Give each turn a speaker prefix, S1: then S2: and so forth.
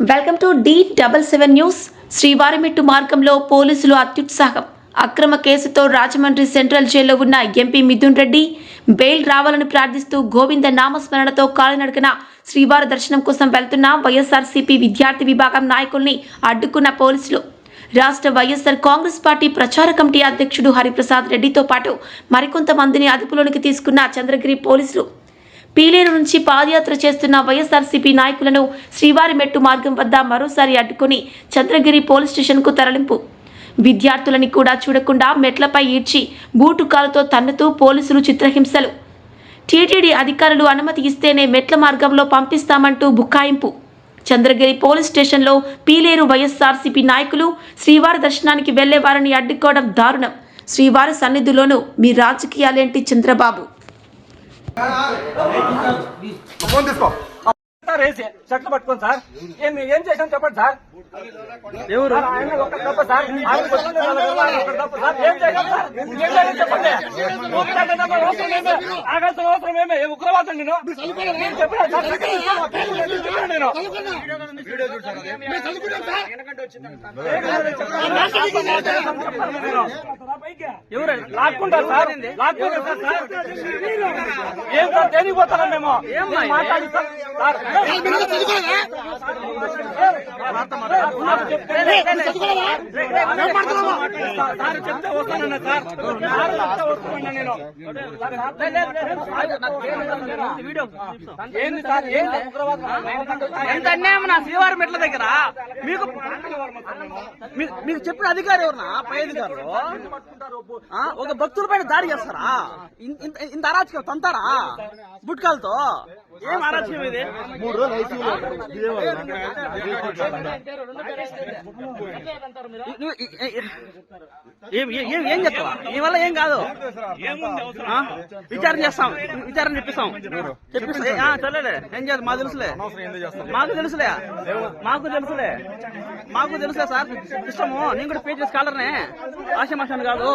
S1: Welcome to the double seven news Srivarimettu మార్గంలో పోలీసులు అత్యుత్సాహం. అక్రమ కేసుతో రాజమండ్రి సెంట్రల్ జైల్లో ఉన్న ఎంపీ మిథున్ రెడ్డి బెయిల్ రావాలని ప్రార్థిస్తూ గోవింద నామస్మరణతో కాలినడకన శ్రీవారి దర్శనం కోసం వెళ్తున్న వైఎస్ఆర్సీపీ విద్యార్థి విభాగం నాయకుల్ని అడ్డుకున్న పోలీసులు. రాష్ట్ర వైఎస్ఆర్ కాంగ్రెస్ పార్టీ ప్రచార కమిటీ అధ్యక్షుడు హరిప్రసాద్ రెడ్డితో పాటు మరికొంతమందిని అదుపులోనికి తీసుకున్న చంద్రగిరి పోలీసులు. పీలేరు నుంచి పాదయాత్ర చేస్తున్న వైఎస్ఆర్సీపీ నాయకులను శ్రీవారి మెట్టు మార్గం వద్ద మరోసారి అడ్డుకుని చంద్రగిరి పోలీస్ స్టేషన్కు తరలింపు. విద్యార్థులని కూడా చూడకుండా మెట్లపై ఈడ్చి బూటు కాలుతో తన్నుతూ పోలీసులు చిత్రహింసలు. టీటీడీ అధికారులు అనుమతి ఇస్తేనే మెట్ల మార్గంలో పంపిస్తామంటూ బుకాయింపు. చంద్రగిరి పోలీస్ స్టేషన్లో పీలేరు వైఎస్ఆర్సీపీ నాయకులు శ్రీవారి దర్శనానికి వెళ్ళే వారిని అడ్డుకోవడం దారుణం. శ్రీవారి సన్నిధిలోనూ మీ రాజకీయాలేంటి చంద్రబాబు?
S2: ఫోన్ తీసుకో
S3: సార్ వేసి చెట్లు పట్టుకోండి సార్ ఏం ఏం చేశాను చెప్పండి సార్ ఎవరు ఆయన ఒక్క తప్ప సార్ ఆయన పట్టుకుంటే నలుగురు వాళ్ళు ఒకరు తప్ప సార్ ఏం చేశాను సార్ ఏం అవసరం ఏమే అవసరం ఏమే ఉగ్రవాదం నేను చెప్పాను సార్ నేను ఎవరు లాక్కుంటారు సార్ లాక్కుంటారు సార్? ఏం సార్ దేనికి మేము ఏం మాట్లాడి సార్? సార్ చెప్తే వస్తానన్నా సార్? ఏంది సార్ ఏంది
S4: ఎంత అన్యాయం నా శ్రీవారి మెట్ల దగ్గర మీకు మీకు చెప్పిన అధికారి ఎవరునా పై అధికారులు ఒక భక్తుల పైన దాడి చేస్తారా ఇంత ఇంత అరాచకం తంతారా బుట్కాలతో ఏం ఇది?
S2: మూడు రోజులు ఐసీయూలో
S4: ఏం ఏం- ఏం- ఏం చెప్తావా? నీ వల్ల ఏం కాదు? విచారణ చేస్తాం. విచారణ చెప్పిస్తాం. చెప్పిస్తే. ఏం చేయాలి? మాకు తెలుసులే. మాకు తెలుసులే. మాకు తెలుసులే. మాకు తెలుసులే సార్. ఇష్టము. నేను కూడా పేజ్ స్కాలర్నే. ఆశమాషాన్ని కాదు